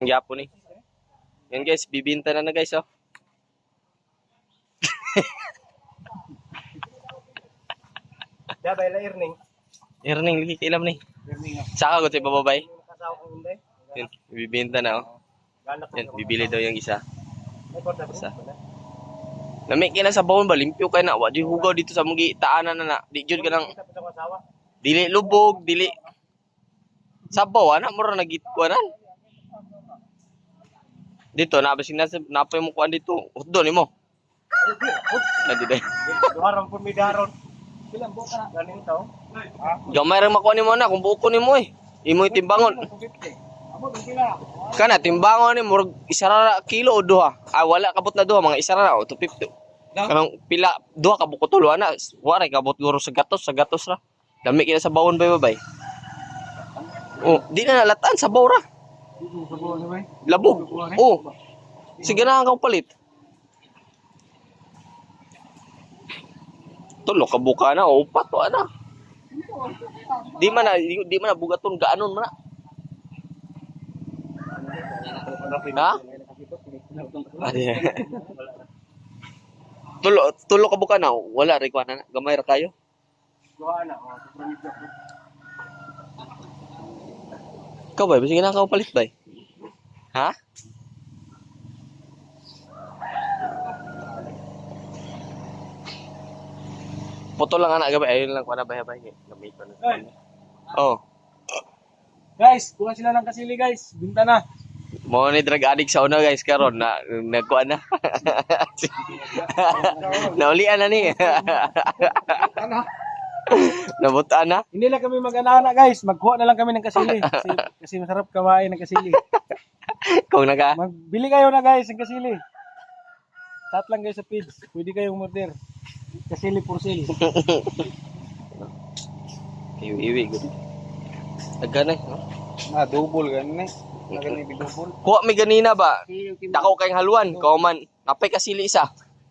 Ang Yapo ni. Yan guys, bibinta na na guys oh. Dabay la earning. Earning lagi kailam ni. Earning nga. Saka ko tayo bababay. Yan, bibinta na oh. Yan, bibili daw yung isa. Isa. Nami kina sa bawon ba limpyo kay na wa di hugaw dito sa mugi taanan na na. Di jud ka nang sa dili lubog, dili sabaw ana mura nagitkuanan. Dito na basin na napay mo kuan dito. Huddo nimo. Na di day. Duharang po mi daron. Bilang buka na. Ganin to. Gamay ra makuha nimo na kung buko nimo eh. Imo timbangon. Kana timbangon ni murag isa ra kilo o duha. Ah wala kabot na duha mga isa ra o 250. Kanang pila duha ka buko tulo ana. Wala kabot guro sa gatos sa gatos ra. Dami kina sa bawon bay bay. Oh, di na nalatan sa bawra. Labog. Oh. Sige na kang palit. Tulo ka buka na o upat to ana. Di man na di, man na bugaton gaanon man na. Ha? Tulo tulo ka buka na wala ri kwa na gamay ra kayo. Duha na. Ikaw ba sige na ka palit bay. Ha? Puto lang anak gabi ayun lang kwa na bay bay gamay ko na. Oh, Guys, kuha sila ng kasili guys. Binta na. mo ni drug addict sa una guys karon na nagkuan na. Naulian na ni. Ano? Nabutaan na. Hindi lang kami mag-anana guys. Magkuha na lang kami ng kasili. Kasi, kasi masarap kamain ng kasili. Kung naga Magbili kayo na guys ng kasili. Chat lang kayo sa page. Pwede kayong order. Kasili for sale. iwi gud. Agana. Na double ganun eh. Ganun double. Kuha mi ganina ba? Dako kayong haluan, kauman. Napay kasili isa.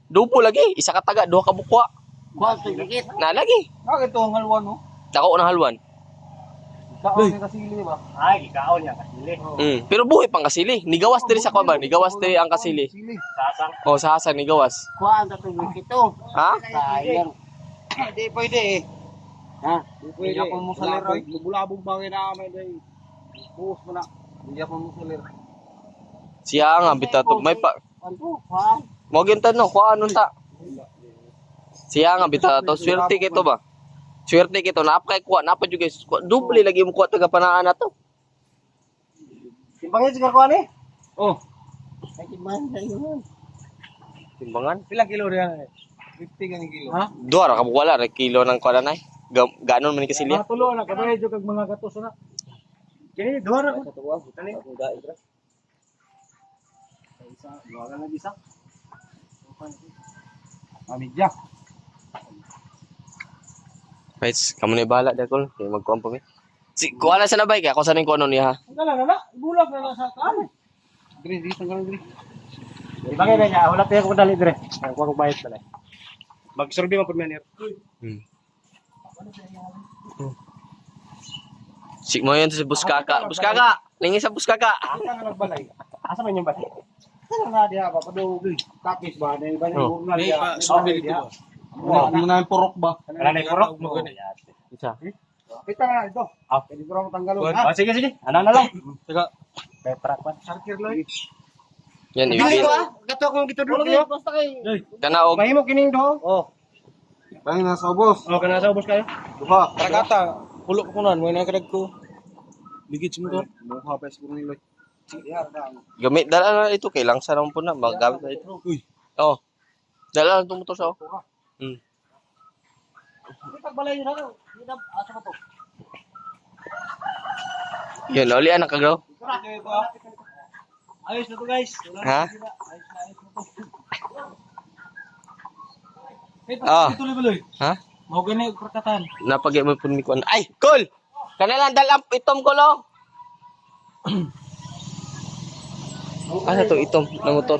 Dupo lagi, isa ka taga, duha ka bukwa. Kuha ito dikit. Na lagi. Bakit ito ang halwan no? Dako na haluan. Kaon yung kasili ba? Ay, ikaon yung kasili. Mm. Pero buhay pang kasili. Nigawas diri sa kuan ba? Nigawas diri ang kasili. Sasang. O sa hasan nigawas. Kuha ang tatong dikit to. Ha? Sayang. Hindi pwede eh. Ha? Hindi ako mo sa lero. Bulabog ba na kami day. Buhos mo na. Hindi ako mo sa lero. Siya nga bitatog may pa. Ano? Ha? Mo gyud tanong kuha anon ta. Siya nga bitato swerte kito ba? Swerte kito na kay kuha na pa jud guys. Kuha- Duble lagi mo kuha taga panaan na to. Timbangin sigar ko ani? Oh, Ay, timahan sa iyo. Timbangan. ilang kilo riyan eh? 50 ganing kilo. Ha? Duha ra ka wala ra kilo ng kuan na Ganon man ni kasilya. Mga tulo na kabay jud kag mga gatos na. Kini duha ra ko. Kani. Isa, duha ra na isa. Amidya. Guys, kamu na bahala dakol. Kaya magkuhan pa mi. Si kuha na sa nabay kaya ako sa ning kuno niya ha. Ang na na, bulak na na sa kaan. Dre, dre, tanggal dre. Ibangay na niya, wala tayo ko dali dre. Ang kuha ko bayad pala. Mag-survey mo pud man Hmm. Si mo yun sa buskaka. Buskaka! Lingi sa buskaka! Asa nga nagbalay? Asa man yung balay? Ano nga diha ba? Padugay. Tapis ba? Dahil ba Oh. yung na diha? Survey dito ba? Ano na yung purok ba? Wala na yung purok? Isa. Kita na ito. Ah, pwede ko lang tanggalon. Ah, sige, sige. Ano na lang. Sige. Petra pa. Sarkir lang. Yan, Dito ibigay. ah. Gato akong gito dito. Basta kay. Kana og Mahimo kining do. Oh. Bang nasa ubos. Oh, kana sa ubos kayo. Duha. Tragata. Pulo ko kunan, mo na kadag ko. Ligit sa motor. Mukha pa sa nilo. gamit dala na ito kay lang sa po na magamit na ito. Uy. Oh. Dala lang itong motor sa oh. Hmm. Kita balay na daw. Kita asa ka to? Yan, uli anak kagaw. Ayos na to guys. Ha? Ayos na ayos na to. Ah. Ha? Mao gani og prakatan. Napagay mo pun mi kuan. Ay, cool. Kana lang dalam itom ko lo. Ano to itom ng motor?